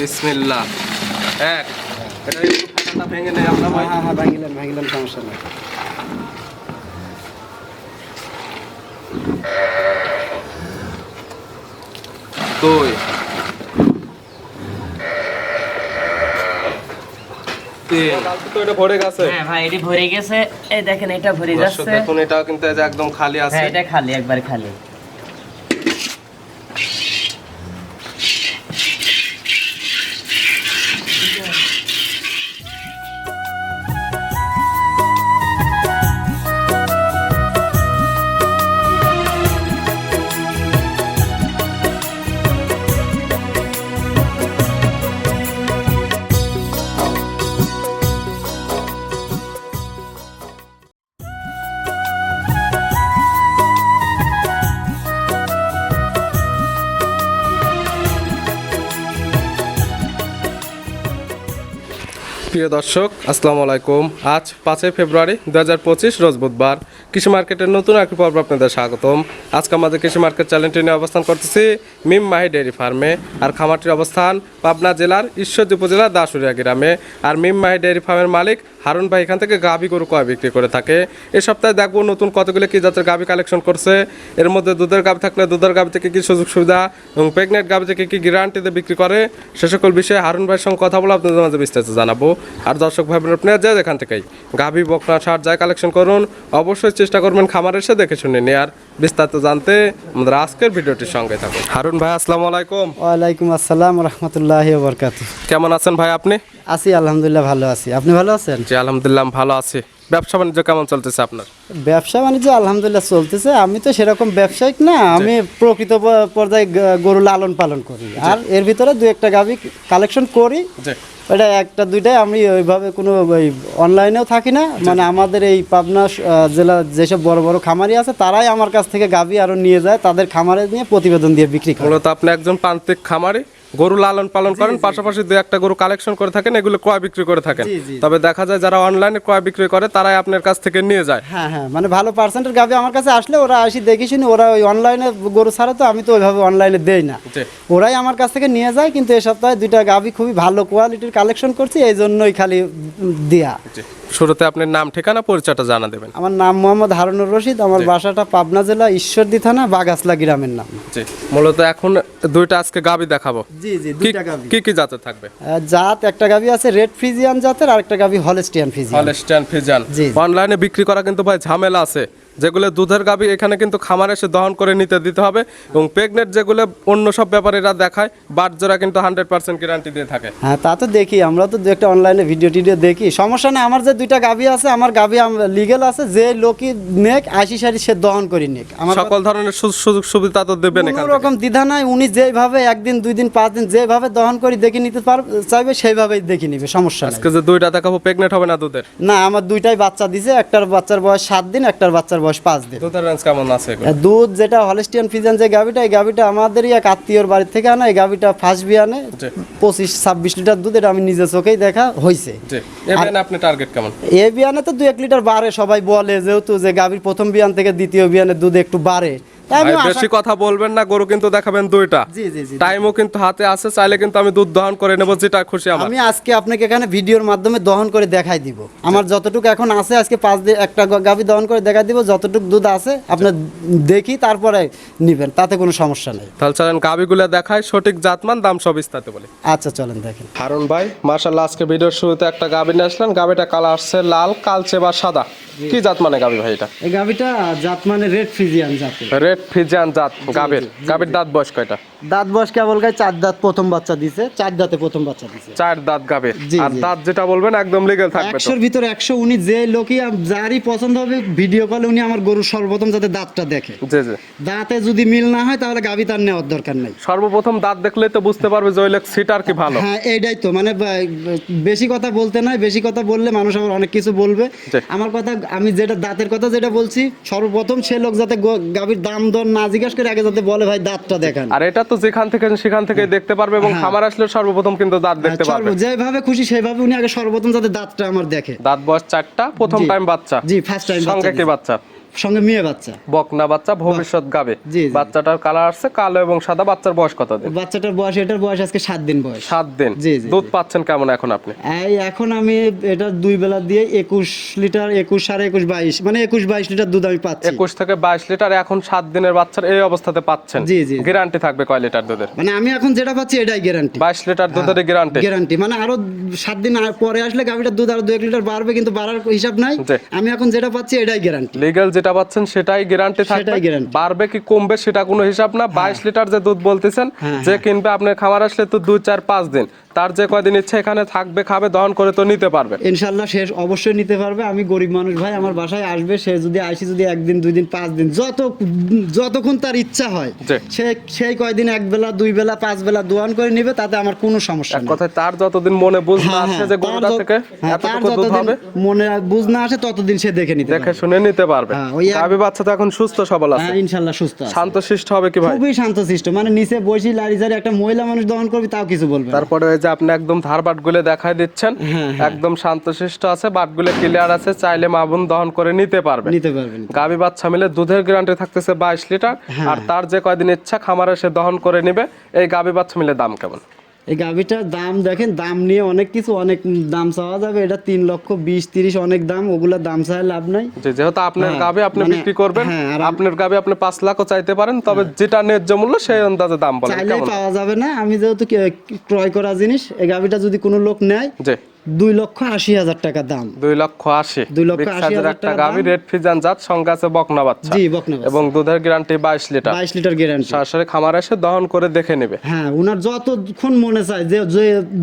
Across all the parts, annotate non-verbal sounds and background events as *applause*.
বিসমিল্লাহ। এক। এটা একটু ফাটাটা ভেঙে নেই আমরা ভাই হ্যাঁ হ্যাঁ ভাঙিলেন ভাঙিলেন সমস্যা নেই। দুই। এটা ভরে গেছে। হ্যাঁ ভাই এটি ভরে গেছে। এই দেখেন এটা ভরে দর্শক যাচ্ছে। দেখুন এটাও কিন্তু একদম খালি আছে। হ্যাঁ এটা খালি একবার খালি। প্রিয় দর্শক, আসসালামু আলাইকুম। আজ পাঁচই ফেব্রুয়ারি দু হাজার পঁচিশ, রোজ বুধবার। কৃষি মার্কেটের নতুন একটি পর্ব আপনাদের স্বাগতম। আজকে আমাদের কৃষি মার্কেট চ্যানেলটি নিয়ে অবস্থান করতেছি মিম মাহি ডেয়ারি ফার্মে। আর খামারটির অবস্থান পাবনা জেলার ঈশ্বরদী উপজেলার দাসুরিয়া গ্রামে। আর মিম মাহি ডেয়ারি ফার্মের মালিক হারুন ভাই এখান থেকে গাভি গরু কয় বিক্রি করে থাকে? এই সপ্তাহে দেখব নতুন কতগুলো কি জাতের গাভি কালেকশন করছে। এর মধ্যে দুধের গাভি থাকলে দুধের গাভি থেকে কি সুযোগ সুবিধা এবং প্রেগনেন্ট গাভি থেকে কি গ্যারান্টিতে বিক্রি করে? সে সকল বিষয়ে হারুন ভাইয়ের সঙ্গে কথা বলে আপনাদের মাঝে বিস্তারিত জানাব। আর দর্শক ভাই বোনেরা, আপনারা যে যেখান থেকেই গাভি বকনা, সার যায় কালেকশন করুন, অবশ্যই চেষ্টা করবেন খামার এসে দেখে শুনে নিয়ে আর বিস্তারিত জানতে আমাদের আজকের ভিডিওটির সঙ্গে থাকুন। হারুন ভাই আসসালামু আলাইকুম। ওয়ালাইকুম আসসালাম রহমতুল্লাহ বরকাত কেমন আছেন ভাই আপনি? আছি আলহামদুলিল্লাহ ভালো আছি। আপনি ভালো আছেন? জি আলহামদুলিল্লাহ ভালো আছি। ব্যবসা বাণিজ্য কেমন চলতেছে আপনার? ব্যবসা বাণিজ্য আলহামদুলিল্লাহ চলতেছে। আমি তো সেরকম ব্যবসায়িক না আমি প্রকৃত পর্যায়ে গরু লালন পালন করি। আর এর ভিতরে দু একটা গাভি কালেকশন করি। এটা একটা দুইটাই আমি ওইভাবে কোনো ওই অনলাইনেও থাকি না। মানে আমাদের এই পাবনা জেলা যেসব বড় বড় খামারি আছে তারাই আমার কাছ থেকে গাভি আরও নিয়ে যায় তাদের খামারে নিয়ে প্রতিবেদন দিয়ে বিক্রি করে। মূলত আপনি একজন প্রান্তিক খামারি গরু লালন পালন করেন পাশাপাশি দু একটা গরু কালেকশন করে থাকেন এগুলো ক্রয় বিক্রি করে থাকেন। তবে দেখা যায় যারা অনলাইনে ক্রয় বিক্রি করে তারাই আপনার কাছ থেকে নিয়ে যায়। হ্যাঁ হ্যাঁ মানে ভালো পার্সেন্টের গাভি আমার কাছে আসলে ওরা আসি দেখি শুনি ওরা ওই অনলাইনে গরু ছাড়া তো আমি তো ওইভাবে অনলাইনে দেই না। ওরাই আমার কাছ থেকে নিয়ে যায় কিন্তু এই সপ্তাহে দুইটা গাভি খুবই ভালো কোয়ালিটির কালেকশন করছি এই জন্যই খালি দেয়া। শুরুতে আপনার নাম ঠিকানা পরিচয়টা জানা দেবেন। আমার নাম মোহাম্মদ হারুনুর রশিদ আমার বাসাটা পাবনা জেলা ঈশ্বরদী থানা বাগাসলা গ্রামের নাম। জি মূলত এখন দুইটা আজকে গাবি দেখাবো। জি জি কি দুইটা গাবি। কি কি জাতের থাকবে? জাত একটা গাবি আছে রেড ফ্রিজিয়ান জাতের আর একটা গাবি হলস্টিয়ান ফ্রিজিয়ান। হলস্টিয়ান জি। অনলাইনে বিক্রি করা কিন্তু ভাই ঝামেলা আছে। যেগুলো দুধের গাবি এখানে কিন্তু খামার এসে দহন করে নিতে দিতে হবে এবং প্রেগনেন্ট যেগুলো অন্য সব ব্যাপারীরা দেখায় বাট জোড়া কিন্তু হান্ড্রেড পার্সেন্ট গ্যারান্টি দিয়ে থাকে। হ্যাঁ তা তো দেখি আমরা তো দু একটা অনলাইনে ভিডিও টিডিও দেখি। সমস্যা নেই আমার যে দুইটা গাভি আছে আমার গাভি লিগেল আছে যে লোকই নেক আশি সারি সে দহন করি নেক। আমার সকল ধরনের সুযোগ সুবিধা তো দেবেন কোনো রকম দ্বিধা নাই উনি যেভাবে একদিন দুই দিন পাঁচ দিন যেভাবে দহন করি দেখে নিতে পার চাইবে সেইভাবেই দেখে নিবে সমস্যা নেই। আজকে যে দুইটা দেখাবো প্রেগনেন্ট হবে না দুধের? না আমার দুইটাই বাচ্চা দিছে একটার বাচ্চার বয়স সাত দিন একটার বাচ্চার বয়স পাঁচ দিন। দুধের রেঞ্জ কেমন আছে দুধ যেটা হলেস্টিয়ান ফিজান যে গাভিটা এই গাভিটা আমাদেরই এক আত্মীয়র বাড়ির থেকে আনা এই গাভিটা ফার্স্ট বিয়ানে আনে পঁচিশ ছাব্বিশ লিটার দুধ এটা আমি নিজের চোখেই দেখা হয়েছে আপনি টার্গেট কেমন? এ বিয়ানে তো দু এক লিটার বাড়ে সবাই বলে যেহেতু যে গাভীর প্রথম বিয়ান থেকে দ্বিতীয় বিয়ানের দুধ একটু বাড়ে। বেশি কথা বলবেন না গরু কিন্তু দেখাবেন দুইটা। জি জি জি টাইমও কিন্তু হাতে আছে চাইলে কিন্তু আমি দুধ দহন করে নেব যেটা খুশি আমার। আমি আজকে আপনাকে এখানে ভিডিওর মাধ্যমে দহন করে দেখাই দিব। আমার যতটুকু এখন আছে আজকে পাঁচ দিন একটা গাভী দহন করে দেখাই দিব যতটুকু দুধ আছে আপনার দেখি তারপরে নিবেন তাতে কোনো সমস্যা নেই। তাহলে চলেন গাবিগুলো দেখায় সঠিক জাতমান দাম সব বিস্তারিত বলি। আচ্ছা চলেন দেখেন। হারুন ভাই মার্শাল্লাহ আজকে ভিডিওর শুরুতে একটা গাবি নিয়ে আসলেন গাবিটা কালার আসছে লাল কালচে বা সাদা। কি জাত মানে গাবি ভাই এটা? এই গাভীটা জাত মানে রেড ফ্রিজিয়ান জাতের। রেড জাত গাবির গাবির দাঁত বয়স কয়টা? দাঁত বয়স কেবল গায়ে চার দাঁত প্রথম বাচ্চা দিছে চার দাঁতে প্রথম বাচ্চা দিছে। চার দাঁত গাবির আর দাঁত যেটা বলবেন একদম লিগেল থাকবে ভিতরে একশো উনি যে লোকই যারই পছন্দ হবে ভিডিও কলে উনি আমার গরুর সর্বপ্রথম যাতে দাঁতটা দেখে। জি জি। দাঁতে যদি মিল না হয় তাহলে গাভী তার নেওয়ার দরকার নাই। সর্বপ্রথম দাঁত দেখলে তো বুঝতে পারবে যে ওই লোক সিটার কি ভালো। হ্যাঁ এইটাই তো। মানে বেশি কথা বলতে নাই বেশি কথা বললে মানুষ আমার অনেক কিছু বলবে। আমার কথা আমি যেটা দাঁতের কথা যেটা বলছি সর্বপ্রথম সে লোক যাতে গো- গাভীর দাম দর না জিজ্ঞাসা করে আগে যাতে বলে ভাই দাঁতটা দেখেন। আর এটা তো যেখান থেকে সেখান থেকে দেখতে পারবে এবং হ্যাঁ। খামার আসলে সর্বপ্রথম কিন্তু দাঁত দেখতে পারবে। যেভাবে খুশি সেভাবে উনি আগে সর্বপ্রথম যাতে দাঁতটা আমার দেখে। দাঁত বয়স চারটা প্রথম টাইম বাচ্চা। জি ফার্স্ট টাইম কি বাচ্চা? সঙ্গে মেয়ে বাচ্চা। বকনা বাচ্চা ভবিষ্যৎ গাবে। বাচ্চাটার কালার আসছে কালো এবং সাদা। বাচ্চার বয়স কত দিন? বাচ্চাটার বয়স এটার বয়স আজকে সাত দিন বয়স। সাত দিন। জি, দুধ পাচ্ছেন কেমন এখন আপনি? এই এখন আমি এটা দুই বেলা দিয়ে একুশ লিটার একুশ সাড়ে একুশ বাইশ মানে একুশ বাইশ লিটার দুধ আমি পাচ্ছি। একুশ থেকে বাইশ লিটার এখন সাত দিনের বাচ্চার এই অবস্থাতে পাচ্ছেন। জি, জি। গ্যারান্টি থাকবে কয় লিটার দুধের? মানে আমি এখন যেটা পাচ্ছি এটাই গ্যারান্টি বাইশ লিটার দুধের গ্যারান্টি গ্যারান্টি মানে আরও সাত দিন পরে আসলে গাভিটার দুধ আরও দু এক লিটার বাড়বে কিন্তু বাড়ার হিসাব নাই। আমি এখন যেটা পাচ্ছি এটাই গ্যারান্টি লিগ্যাল যেটা পাচ্ছেন সেটাই গ্যারান্টি থাকবে। বাড়বে কি কমবে সেটা কোনো হিসাব না। বাইশ লিটার যে দুধ বলতেছেন হ্যাঁ, যে কিনবে আপনার খামার আসলে তো দুই চার পাঁচ দিন। তার যে কয়দিন ইচ্ছে এখানে থাকবে খাবে দহন করে তো নিতে পারবে। ইনশাল্লাহ সে অবশ্যই নিতে পারবে। আমি গরিব মানুষ ভাই আমার বাসায় আসবে সে যদি আসি যদি একদিন দুই দিন পাঁচ দিন যত যতক্ষণ তার ইচ্ছা হয় সে সেই কয়দিন এক বেলা দুই বেলা পাঁচ বেলা দোয়ান করে নিবে তাতে আমার কোনো সমস্যা নেই। কথায় তার যতদিন মনে বুঝ না হ্যাঁ, আসে হ্যাঁ, যে গরুটা থেকে হ্যাঁ, এতটুকু দুধ যতদিন হবে মনে বুঝ না আসে ততদিন সে দেখে নিতে দেখে শুনে নিতে পারবে। ওই বাচ্চা তো এখন সুস্থ সবল আছে। ইনশাল্লাহ সুস্থ আছে। শান্তশিষ্ট হবে কি ভাই? খুবই শান্তশিষ্ট মানে নিচে বসি লাড়ি জারি একটা মহিলা মানুষ দহন করবে তাও কিছু বলবে তারপরে যে আপনি একদম ধার বাটগুলো দেখায় দিচ্ছেন একদম একদম শান্তশিষ্ট আছে বাটগুলো ক্লিয়ার আছে চাইলে মাবুন দহন করে নিতে পারবে। নিতে পারবেন গাভী বাচ্চা মিলে দুধের গ্যারান্টি থাকতেছে বাইশ লিটার হ্যাঁ। আর তার যে কয়দিন ইচ্ছা খামারে সে দহন করে নিবে। এই গাবি বাচ্চা মিলে দাম কেমন? এই গাভিটার দাম দেখেন দাম নিয়ে অনেক কিছু অনেক দাম চাওয়া যাবে। এটা তিন লক্ষ বিশ তিরিশ অনেক দাম ওগুলা দাম চাই লাভ নাই। যেহেতু আপনার গাভি গাভী আপনি মানে- বিক্রি করবেন হ্যাঁ, আপনার গাভী আপনি পাঁচ লাখও চাইতে পারেন তবে যেটা ন্যায্য মূল্য সেই আন্দাজে দাম বলেন পাওয়া যাবে না। আমি যেহেতু ক্রয় করা জিনিস এই গাভিটা যদি কোনো লোক নেয় দুই লক্ষ আশি হাজার টাকা দাম। দুই লক্ষ আশি। দুই লক্ষ আশি হাজার টাকা দাম। রেড ফিজান জাত সঙ্গে আছে বকনা বাচ্চা। জি বকনা এবং দুধের গ্যারান্টি বাইশ লিটার। বাইশ লিটার গ্যারান্টি সরাসরি খামারে এসে দহন করে দেখে নেবে। হ্যাঁ ওনার যতক্ষণ মনে চায় যে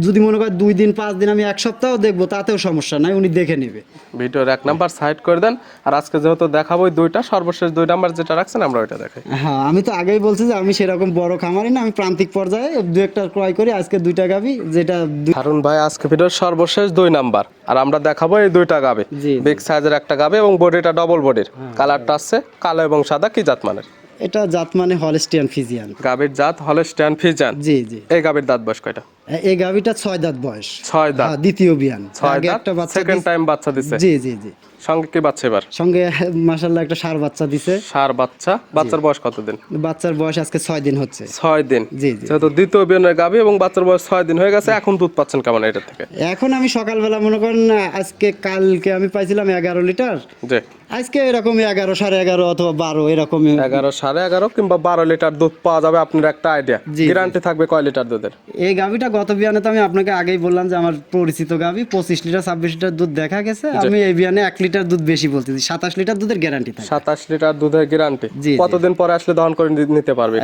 যদি মনে করে দুই দিন পাঁচ দিন আমি এক সপ্তাহ দেখব তাতেও সমস্যা নাই উনি দেখে নেবে। ভিডিওর এক নাম্বার সাইড করে দেন। আর আজকে যেহেতু দেখাবো দুইটা সর্বশেষ দুই নাম্বার যেটা রাখছেন আমরা ওইটা দেখাই। হ্যাঁ আমি তো আগেই বলছি যে আমি সেরকম বড় খামারি না আমি প্রান্তিক পর্যায়ে দু একটা ক্রয় করি আজকে দুইটা গাবি যেটা হারুন ভাই আজকে ভিডিওর সর্বশেষ দুই নাম্বার। আর আমরা দেখাবো এই দুইটা গাবে। বিগ সাইজের একটা গাবে এবং বডিটা ডবল বডির কালারটা আছে কালো এবং সাদা কি জাত মানের? এটা জাত মানে হলস্টিয়ান ফিজিয়ান গাবের জাত হলস্টিয়ান ফিজিয়ান জি জি। এই গাবের দাঁত বয়স কয়টা? এই গাভিটা ছয় দাঁত বয়স। ছয় দাঁত। হ্যাঁ, দ্বিতীয় বিয়ান। ছয় আগে দাঁত একটা বাচ্চা সেকেন্ড টাইম বাচ্চা দিছে। জি জি জি। সঙ্গে কি বাচ্চা এবার? সঙ্গে মাসাল্লাহ একটা সার বাচ্চা দিছে। সার বাচ্চা। বাচ্চার বয়স কতদিন? বাচ্চার বয়স আজকে দিন হচ্ছে। দিন। জি জি। যেহেতু দ্বিতীয় বিয়নের গাবি এবং বাচ্চার বয়স দিন হয়ে গেছে এখন দুধ পাচ্ছেন কেমন এটা থেকে? এখন আমি সকালবেলা মনে করেন আজকে কালকে আমি পাইছিলাম এগারো লিটার। জি। আজকে এরকম এগারো সাড়ে এগারো অথবা বারো এরকম এগারো সাড়ে এগারো কিংবা বারো লিটার দুধ পাওয়া যাবে আপনার একটা আইডিয়া। গ্যারান্টি থাকবে কয় লিটার দুধের? এই গাভিটা গত বিয়ানে তো আমি আপনাকে আগেই বললাম যে আমার পরিচিত গাভি পঁচিশ লিটার ছাব্বিশ লিটার দুধ দেখা গেছে। আমি এই বিয়ানে এক লিটার দুধ বেশি বলতেছি। সাতাশ লিটার দুধের গ্যারান্টি থাকে। সাতাশ লিটার দুধের গ্যারান্টি জি। কতদিন পরে আসলে দহন করে নিতে পারবে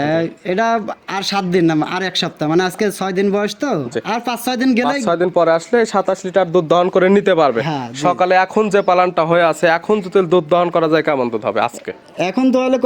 এটা আর সাত দিন না আর এক সপ্তাহ। মানে আজকে ছয় দিন বয়স তো। আর পাঁচ ছয় দিন গেলে ছয় দিন পরে আসলে সাতাশ লিটার দুধ দহন করে নিতে পারবে। হ্যাঁ, সকালে এখন যে পালানটা হয়ে আছে এখন যদি দুধ দহন করা যায় কেমন দুধ হবে আজকে? এখন তো হলে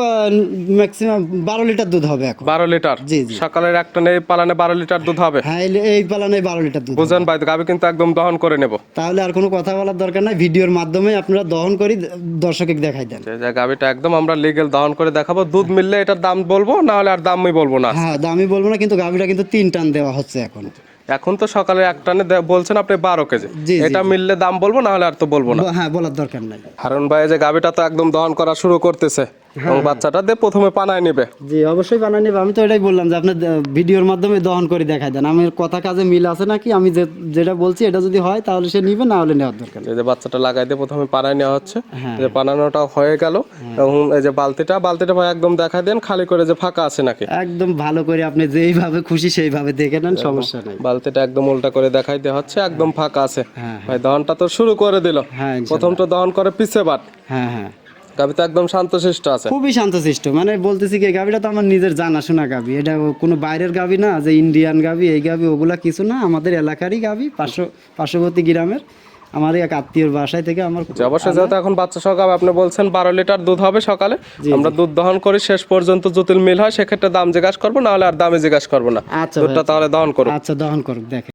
ম্যাক্সিমাম বারো লিটার দুধ হবে এখন। বারো লিটার? জি। সকালের একটা নেই পালানে বারো লিটার দুধ হবে? হ্যাঁ এই- পালানে বারো লিটার দুধ। বুঝেন ভাই গাবি কিন্তু একদম দহন করে নেব। তাহলে আর কোনো কথা বলার দরকার নাই। ভিডিওর মাধ্যমে আপনারা দহন করি দর্শকে দেখাই দেন। গাবিটা একদম আমরা লিগেল দহন করে দেখাবো। দুধ মিললে এটার দাম বলব না হলে আর দামই বলব না হ্যাঁ দামি বলব না কিন্তু গাভিটা কিন্তু তিন টান দেওয়া হচ্ছে এখন। এখন তো সকালে এক টানে বলছেন আপনি বারো কেজি। এটা মিললে দাম বলব না হলে আর তো বলব না। হ্যাঁ বলার দরকার নাই। হারুন ভাই যে গাবিটা তো একদম দহন করা শুরু করতেছে। এবং বাচ্চাটা দিয়ে প্রথমে পানায় নিবে। জি অবশ্যই বানাই নেবে। আমি তো এটাই বললাম যে আপনি ভিডিওর মাধ্যমে দহন করে দেখাই দেন। আমার কথা কাজে মিল আছে নাকি? আমি যেটা বলছি এটা যদি হয় তাহলে সে নিবে না হলে নেওয়ার দরকার এই যে বাচ্চাটা লাগাই দিয়ে প্রথমে পানায় নেওয়া হচ্ছে। হ্যাঁ। যে পানানোটা হয়ে গেল। এবং এই যে বালতিটা বালতিটা ভাই একদম দেখা দেন খালি করে যে ফাঁকা আছে নাকি। একদম ভালো করে আপনি যেইভাবে খুশি সেইভাবে দেখে নেন সমস্যা নাই। বালতিটা একদম উল্টা করে দেখাই দেওয়া হচ্ছে একদম ফাঁকা আছে। হ্যাঁ, ভাই দহনটা তো শুরু করে দিল। হ্যাঁ ইনশাল্লাহ। প্রথমটা দহন করে পিছে বাট হ্যাঁ হ্যাঁ। গাবি তো একদম শান্তশিষ্ট আছে। খুবই শান্তশিষ্ট। মানে বলতেছি কি গাভিটা তো আমার নিজের জানাশোনা গাভি। এটা কোনো বাইরের গাভি না যে ইন্ডিয়ান গাভি এই গাভি ওগুলা কিছু না আমাদের এলাকারই গাভি পার্শ্ব পার্শ্ববর্তী গ্রামের। আমার এক আত্মীয়র বাসায় থেকে আমার অবশ্যই যেহেতু এখন বাচ্চা সকাল আপনি বলছেন বারো লিটার দুধ হবে সকালে। আমরা দুধ দহন করি শেষ পর্যন্ত জটিল মিল হয় সেক্ষেত্রে দাম জিজ্ঞাসা করব না হলে আর দামে জিজ্ঞাসা করব না। আচ্ছা দুধটা তাহলে দহন করুন। আচ্ছা দহন করুক দেখে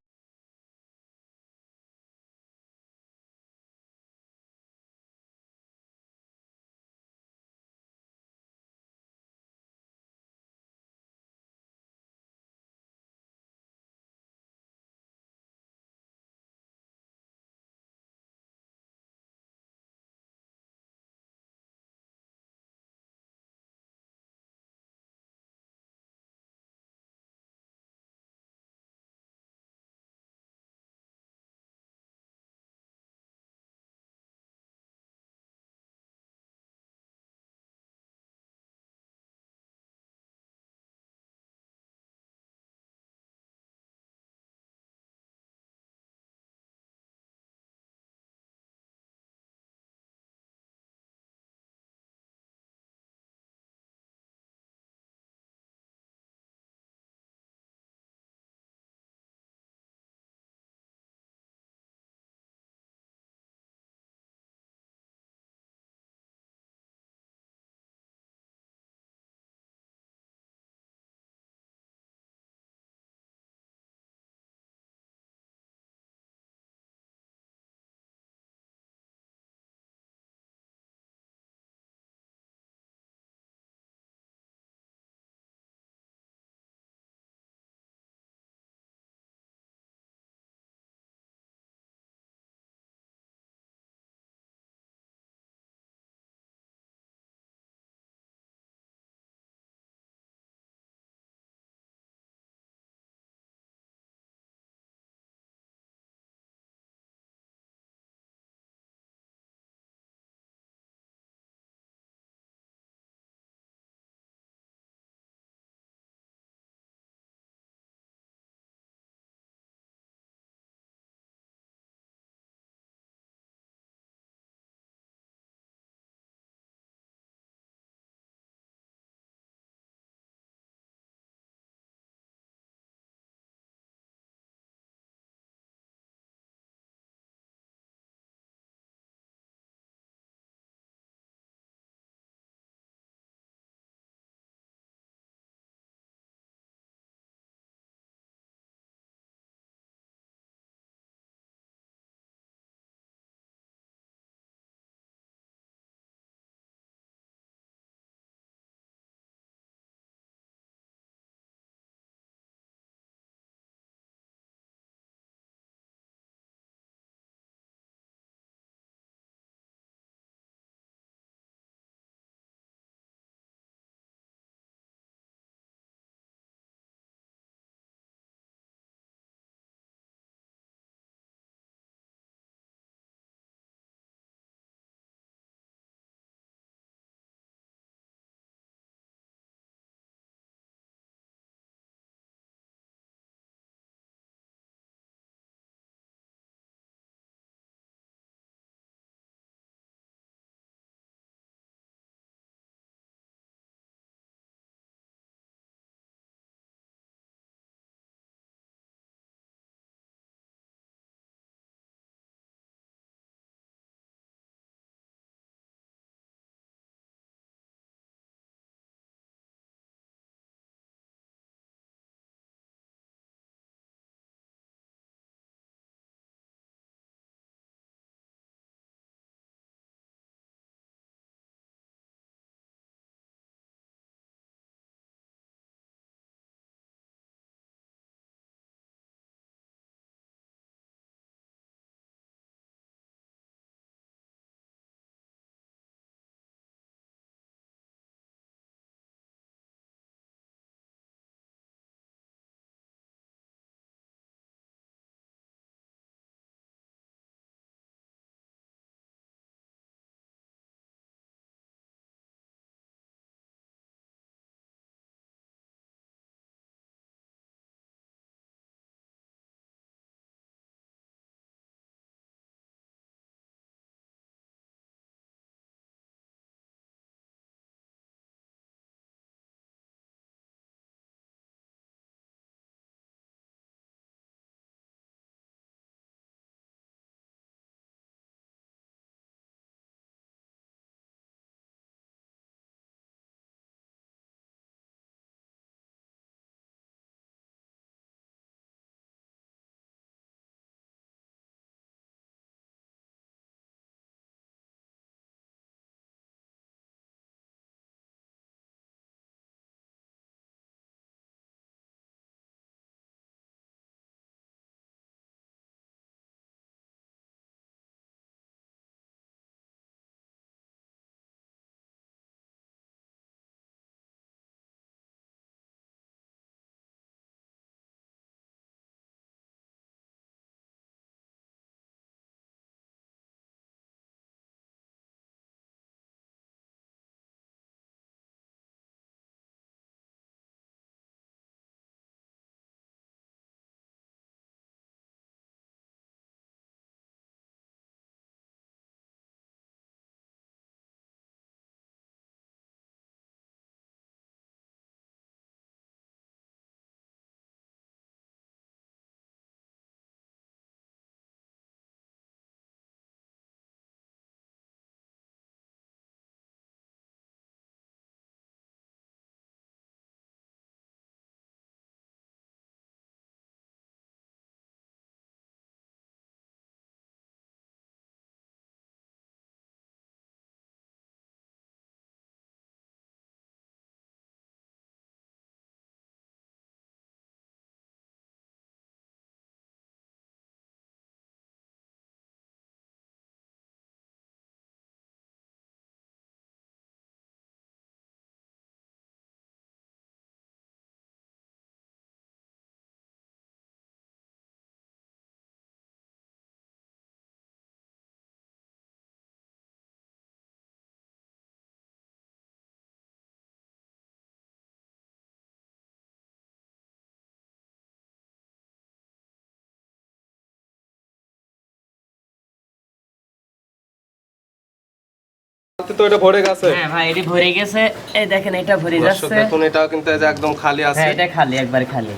তো এটা ভরে গেছে। হ্যাঁ ভাই এটি ভরে গেছে। এই দেখেন এটা ভরে যাচ্ছে। দেখুন এটাও কিন্তু একদম খালি আছে। হ্যাঁ এটা খালি একবার খালি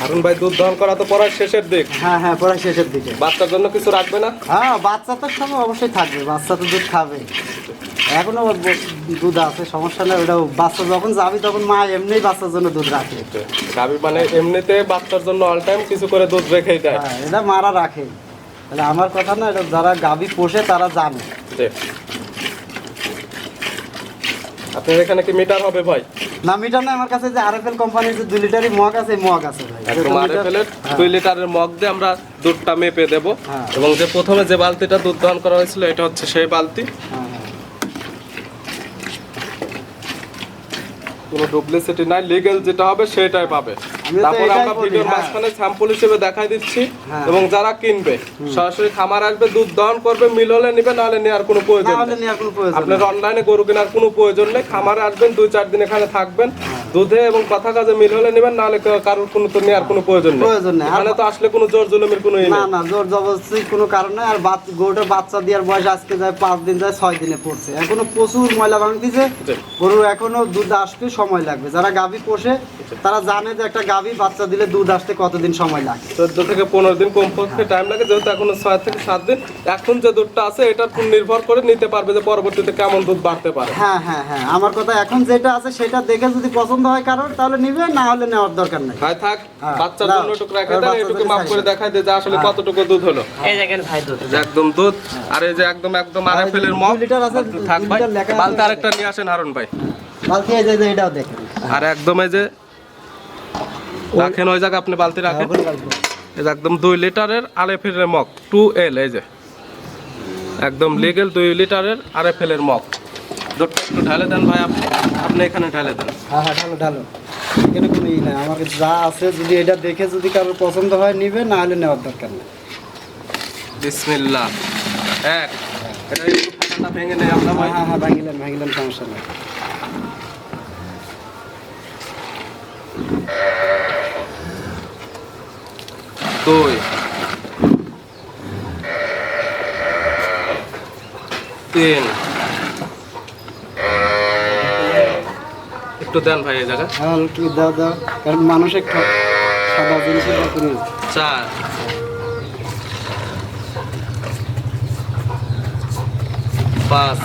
হারুন ভাই দুধ দহন করা তো পড়ার শেষের দিক। হ্যাঁ হ্যাঁ পরে শেষের দিকে। বাচ্চার জন্য কিছু রাখবে না? হ্যাঁ বাচ্চা তো সব অবশ্যই থাকবে বাচ্চা তো দুধ খাবে। এখনও দুধ আছে সমস্যা নেই ওটা বাচ্চা যখন যাবি তখন মা এমনিই বাচ্চার জন্য দুধ রাখে। গাবি মানে এমনিতে বাচ্চার জন্য অল টাইম কিছু করে দুধ রেখেই দেয়। হ্যাঁ এটা মারা রাখে। তাহলে আমার কথা না এটা যারা গাবি পোষে তারা জানে। আপনার এখানে কি মিটার হবে ভাই? না মিটার না আমার কাছে যে আরএফএল কোম্পানির যে দুই লিটারই মগ আছে মগ আছে ভাই। একদম দুটো আরএফএল এর লিটার- দুই লিটারের মগ দিয়ে আমরা দুধটা মেপে দেব। হ্যাঁ। এবং যে প্রথমে যে বালতিটা দুধ দহন করা হয়েছিল এটা হচ্ছে সেই বালতি। হ্যাঁ, কোনো ডুপ্লিসিটি নাই লিগ্যাল যেটা হবে সেটাই পাবে তারপরে আমরা ভিডিওর হ্যাঁ। মাঝখানে স্যাম্পল হিসেবে দেখাই দিচ্ছি হ্যাঁ। এবং যারা কিনবে সরাসরি খামার আসবে দুধ দহন করবে মিল হলে নিবে নাহলে নেওয়ার কোনো প্রয়োজন নেই আপনার। অনলাইনে গরু কেনার কোনো প্রয়োজন নেই খামারে আসবেন দুই চার দিন এখানে থাকবেন দুধে এবং কথা কাজে মিল হলে নেবেন নাহলে কারোর কোনো তো নেওয়ার কোনো প্রয়োজন নেই। প্রয়োজন নেই। এখানে তো আসলে কোনো জোর জুলুমের কোনো না না জোর জবরদস্তি কোনো কারণ নেই। আর বাচ্চা গরুটার বাচ্চা দেওয়ার বয়স আজকে যায় পাঁচ দিন যায় ছয় দিনে পড়ছে। এখনও প্রচুর ময়লা ভাঙতিছে। জি। গরুর এখনও দুধ আসতে সময় লাগবে। যারা গাভী পোষে তারা জানে যে একটা গাভী বাচ্চা দিলে দুধ আসতে কতদিন সময় লাগে। চোদ্দ থেকে পনেরো দিন কম কমপক্ষে টাইম লাগে। যেহেতু এখনও ছয় থেকে সাত দিন এখন যে দুধটা আছে এটার উপর নির্ভর করে নিতে পারবে যে পরবর্তীতে কেমন দুধ বাড়তে পারে। হ্যাঁ হ্যাঁ হ্যাঁ। আমার কথা এখন যেটা আছে সেটা দেখে যদি পছন্দ হয় কারোর তাহলে নিবে না হলে নেওয়ার দরকার নেই। ভাই থাক হ্যাঁ, বাচ্চার জন্য এটুকু রেখে দেন বাচ্চার মাপ করে দেখাই দে যে আসলে হ্যাঁ। কতটুকু দুধ হলো। এই দেখেন ভাই দুধ। একদম দুধ আর এই যে একদম একদম আড়াই ফেলের মগ। লিটার আছে, থাক ভাই বালতি আরেকটা নিয়ে আসেন হারুন ভাই। বালতি এই যে যে এটাও দেখেন। আর একদম এই যে রাখেন ওই জায়গায় আপনি বালতি রাখেন। এই যে একদম দুই লিটারের আড়াই ফেলের মগ টু এল এই যে। একদম লিগেল দুই লিটারের আড়াই ফেলের মগ। একটু ঢালে দেন ভাই আপনি আপনি এখানে ঢালে দেন। হ্যাঁ হ্যাঁ ঢালো ঢালো। এখানে কোনো ই নাই আমাকে যা আছে যদি এটা দেখে যদি কারোর পছন্দ হয় নিবে না হলে নেওয়ার দরকার নেই। বিসমিল্লাহ। এক এটা একটু ভেঙে নেই আমরা ভাই। হ্যাঁ হ্যাঁ হ্যাঁ ভাঙিলেন ভাঙিলেন সমস্যা নেই। দুই। তিন। একটু দেন ভাই এই জায়গা। হ্যাঁ একটু দাও দাও কারণ মানুষ একটু সাদা জিনিসের চার পাঁচ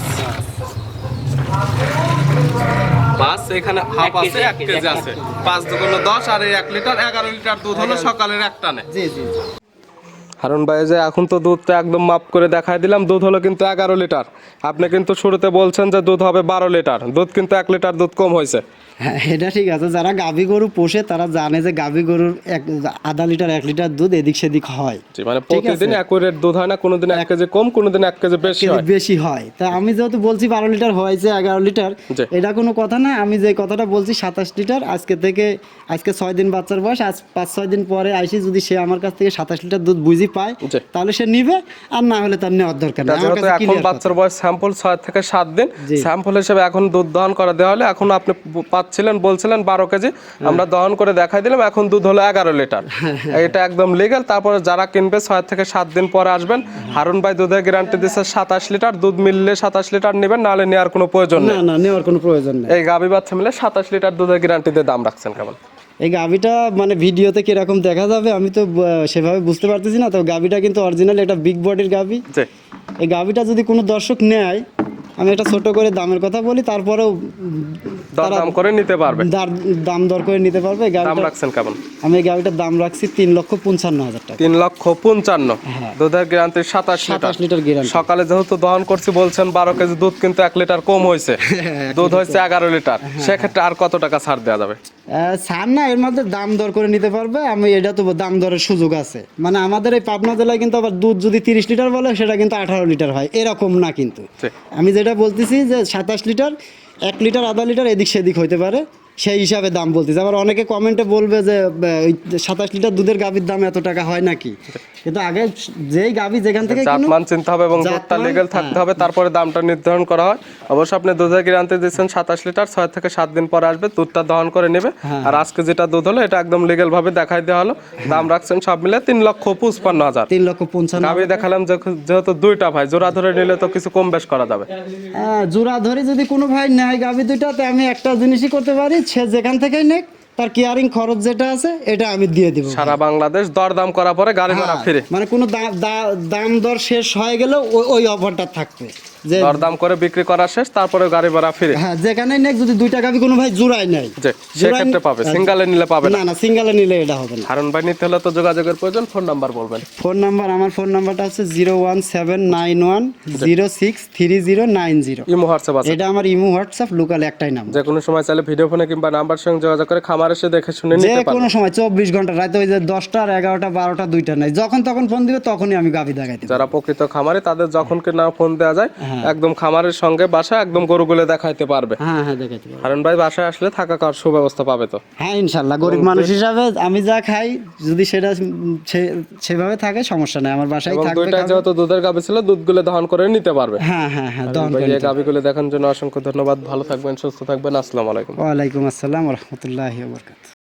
পাঁচ এখানে হাফ আছে এক কেজি আছে। পাঁচ দুগুণ দশ আর এই এক লিটার এগারো লিটার দুধ হলো সকালের এক টানে জি জি। হারুন ভাই যে এখন তো দুধটা একদম মাপ করে দেখাই দিলাম দুধ হলো কিন্তু এগারো লিটার। আপনি কিন্তু শুরুতে বলছেন যে দুধ হবে বারো লিটার দুধ কিন্তু এক লিটার দুধ কম হয়েছে। হ্যাঁ এটা ঠিক আছে যারা গাভী গরু পোষে তারা জানে যে গাভী গরুর এক আধা লিটার এক লিটার দুধ এদিক সেদিক হয়। মানে। প্রতিদিন অ্যাকুরেট দুধ হয় না কোনোদিন এক কেজি কম কোনোদিন এক কেজি বেশি হয়। বেশি হয়। তা আমি যেহেতু বলছি বারো লিটার হয়েছে এগারো লিটার এটা কোনো কথা না আমি যে কথাটা বলছি সাতাশ লিটার আজকে থেকে আজকে ছয় দিন বাচ্চার বয়স আজ পাঁচ ছয় দিন পরে আইসি যদি সে আমার কাছ থেকে সাতাশ লিটার দুধ বুঝি পায় তাহলে সে নিবে আর না হলে তার নেওয়ার দরকার নেই। এখন বাচ্চার বয়স স্যাম্পল ছয় থেকে সাত দিন। স্যাম্পল হিসেবে এখন দুধ দহন করা দেওয়া হলে এখন আপনি পাচ্ছিলেন বলছিলেন বারো কেজি আমরা দহন করে দেখাই দিলাম এখন দুধ হলো এগারো লিটার। *laughs* এটা একদম লিগেল তারপরে যারা কিনবে ছয় থেকে সাত দিন পরে আসবেন হারুন ভাই দুধের গ্যারান্টি দিচ্ছে সাতাশ লিটার দুধ মিললে সাতাশ লিটার নেবেন নাহলে নেওয়ার কোনো প্রয়োজন নেই। না নেওয়ার কোনো প্রয়োজন নেই। এই গাভী বাচ্চা মিলে সাতাশ লিটার দুধের গ্যারান্টি দিয়ে দাম রাখছেন কেমন এই গাভিটা মানে ভিডিওতে কীরকম দেখা যাবে আমি তো সেভাবে বুঝতে পারতেছি না। তো গাভিটা কিন্তু অরিজিনাল এটা বিগ বডির গাভি। এই গাভিটা যদি কোনো দর্শক নেয় আমি এটা ছোট করে দামের কথা বলি তারপরেও দাম করে নিতে পারবে। দাম দর করে নিতে পারবে। দাম রাখছেন কেমন? আমি এই গাভিটার দাম রাখছি তিন লক্ষ পঞ্চান্ন হাজার টাকা। তিন লক্ষ পঞ্চান্ন। হ্যাঁ। দুধের গ্যারান্টি সাতাশ সাতাশ লিটার গ্যারান্টি সকালে যেহেতু দহন করছি বলছেন বারো কেজি দুধ কিন্তু এক লিটার কম হয়েছে। দুধ হয়েছে এগারো লিটার। সেক্ষেত্রে আর কত টাকা ছাড় দেওয়া যাবে? ছাড় না এর মধ্যে দাম দর করে নিতে পারবে। আমি এটা তো দাম দরের সুযোগ আছে। মানে আমাদের এই পাবনা জেলায় কিন্তু আবার দুধ যদি তিরিশ লিটার বলে সেটা কিন্তু আঠারো লিটার হয়। এরকম না কিন্তু। আমি যেটা বলতেছি যে সাতাশ লিটার এক লিটার আধা লিটার এদিক সেদিক হইতে পারে। সেই হিসাবে দাম বলতেছি। আবার অনেকে কমেন্টে বলবে যে সাতাশ লিটার দুধের গাভীর দাম এত টাকা হয় নাকি? কিন্তু আগে যেই গাভী যেখান থেকে জাতমান চিনতে হবে এবং দুধটা লিগেল থাকতে হবে তারপরে দামটা নির্ধারণ করা হয়। অবশ্য আপনি দুধের গ্যারান্টি দিচ্ছেন সাতাশ লিটার ছয় থেকে সাত দিন পরে আসবে দুধটা দহন করে নেবে। হ্যাঁ। আর আজকে যেটা দুধ হলো এটা একদম লিগেল ভাবে দেখাই দেওয়া হলো। দাম রাখছেন সব মিলে তিন লক্ষ পঁচপান্ন হাজার। তিন লক্ষ পঞ্চান্ন গাভি দেখালাম যেহেতু দুইটা ভাই জোড়া ধরে নিলে তো কিছু কম বেশ করা যাবে। হ্যাঁ, জোড়া ধরে যদি কোনো ভাই নেয় গাভী দুইটাতে আমি একটা জিনিসই করতে পারি সে যেখান থেকেই নেক তার কেয়ারিং খরচ যেটা আছে এটা আমি দিয়ে দিব সারা বাংলাদেশ দরদাম করার পরে গাড়ি ভাড়া হ্যাঁ, ফিরে। মানে কোনো দাম দর শেষ হয়ে গেলেও ওই- অফারটা থাকবে। যে দরদাম করে বিক্রি করা শেষ তারপরে গাড়ি ভাড়া ফিরে। হ্যাঁ যেখানেই নেক যদি দুই টাকা কোনো ভাই জোড়াই নেয় যে সেক্ষেত্রে পাবে সিঙ্গালে নিলে পাবে না। না না সিঙ্গেলে নিলে এটা হবে না। হারুন ভাই নিতে হলে তো যোগাযোগের প্রয়োজন ফোন নাম্বার বলবেন। ফোন নাম্বার আমার ফোন নাম্বারটা হচ্ছে zero one seven nine one zero six three zero nine zero. Imo WhatsApp আছে। এটা আমার ইমো হোয়াটসঅ্যাপ লোকাল একটাই নাম যে কোনো সময় চাইলে ভিডিও ফোনে কিংবা নাম্বার সঙ্গে যোগাযোগ করে খামার এসে দেখে শুনে নিতে পারবে কোনো সময় চব্বিশ ঘণ্টা রাতে ওই যে দশটা আর এগারোটা বারোটা দুইটা নাই। যখন তখন ফোন দিবে তখনই আমি দেখাইতে পারব। যারা প্রকৃত খামারে তাদের যখন কি না ফোন দেওয়া যায় হ্যাঁ। একদম খামারের সঙ্গে বাসা একদম গরুগুলো দেখাইতে পারবে। হ্যাঁ হ্যাঁ দেখাইতে পারব। হারুন ভাই বাসায় আসলে থাকা খাওয়ার সুব্যবস্থা পাবে তো? হ্যাঁ ইনশাল্লাহ গরিব মানুষ হিসাবে আমি যা খাই যদি সেটা সেভাবে থাকে সমস্যা নাই। আমার বাসায় থাকবে দুইটা। যেহেতু দুধের গাভি ছিল দুধগুলো দহন করে নিতে পারবে। হ্যাঁ হ্যাঁ হ্যাঁ দহন করে এই গাভিগুলো দেখার জন্য অসংখ্য ধন্যবাদ। ভালো থাকবেন সুস্থ থাকবেন। আসসালামু আলাইকুম। ওয়ালাইকুম আসসালাম রহমতুল্লাহ বরকাত